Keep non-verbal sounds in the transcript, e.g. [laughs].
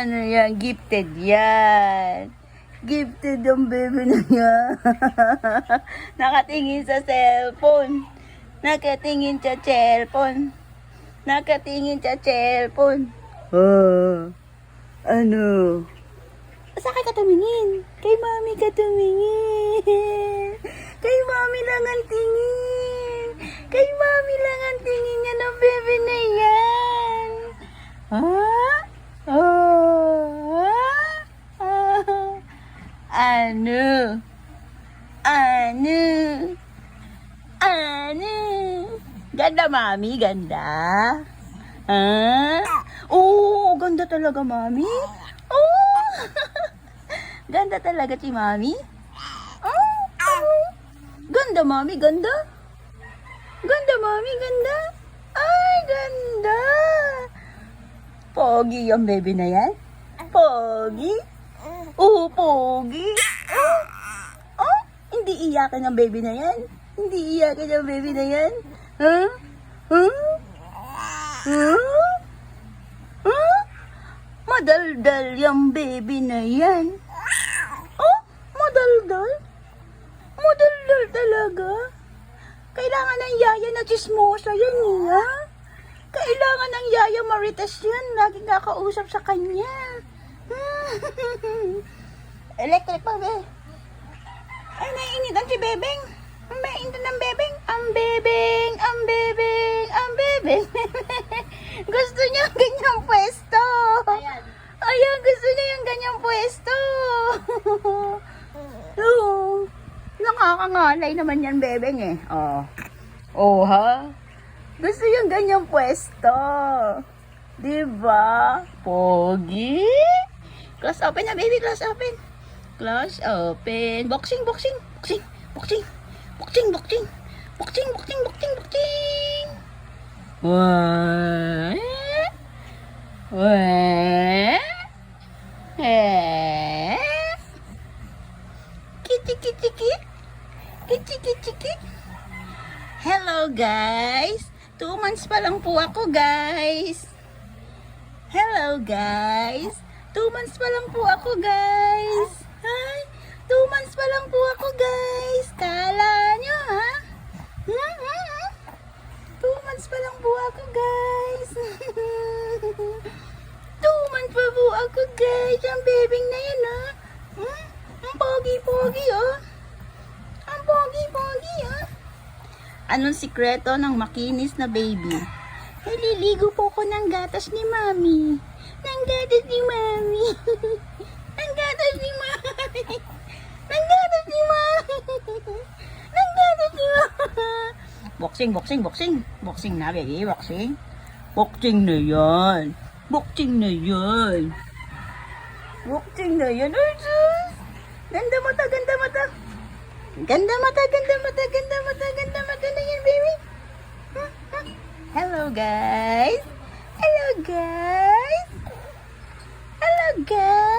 Ano yan? Gifted yan. Gifted ang baby na yan. [laughs] Nakatingin sa cellphone. Nakatingin sa cellphone. Nakatingin sa cellphone. Ah, ano? Sa akin ka tumingin. Kay mami ka tumingin. Kay mami lang ang tingin. Kay mami lang ang tingin niya ng bebe na yan. Ah? Oh? Ah? Ano? Ano? Ano? Ganda, mami. Ganda. Ah? Oo, ganda talaga, mami. Oo. [laughs] ganda talaga si mami. Oh, oh. Ganda, mami. Ganda. Ganda, mami. Ganda. Ay, ganda. Pogi yung baby na yan. Pogi. Oo, pogi. Oh, oh, hindi iyakin ang baby na yan. Hindi iyakin ang baby na yan. Huh? Huh? Huh? Huh? Madaldal yung baby na yan. Oh, madaldal? Madaldal talaga? Kailangan ng yaya na chismosa yan, niya. Kailangan ng yaya maritas yan. Laging kakausap sa kanya. [laughs] Electric pa, be. Ay, naiinitan si Bebeng. Ang mainit ng Bebeng. Ang Bebeng, ang Bebeng, ang Bebeng. [laughs] gusto niya ang ganyang pwesto. Ayan. Ayan, gusto niya yung ganyang pwesto. [laughs] Oo. Nakakangalay naman yan, Bebeng eh. Oh. Oh, ha? Gusto yung ganyang pwesto. Diba? Pogi? Close open na, baby. Close open. Close open. Boxing, boxing, boxing, boxing, boxing, boxing, boxing, boxing, boxing, boxing. Wah. Wah. Eh. Kitty, kitty, kitty. Kitty, kitty, kitty. Hello, guys. Two months pa lang po ako, guys. Hello, guys. Two months pa lang po ako, guys. Hi. Two months pa lang po ako, guys. Kala nyo, ha? Hmm, hmm, hmm. Two months pa lang po ako, guys. [laughs] Two months pa po ako, guys. Ang bebing na yan, ha? Hmm? Ang pogi-pogi, oh. Ang pogi-pogi, ah. Anong sikreto ng makinis na baby? Naliligo po ko ng gatas ni mami. Ng gatas ni mami. [laughs] ng gatas ni mami. ng gatas ni mami. [laughs] ng gatas ni mami. Boxing, boxing, boxing. Boxing na, baby. Boxing. Boxing na yan. Boxing na yan. Boxing na yan. Ay, sus. Ganda mata, ganda mata. Ganda mata, ganda mata, ganda mata, ganda mata na yan, baby. Hello, guys. Hello, guys. Hello, guys.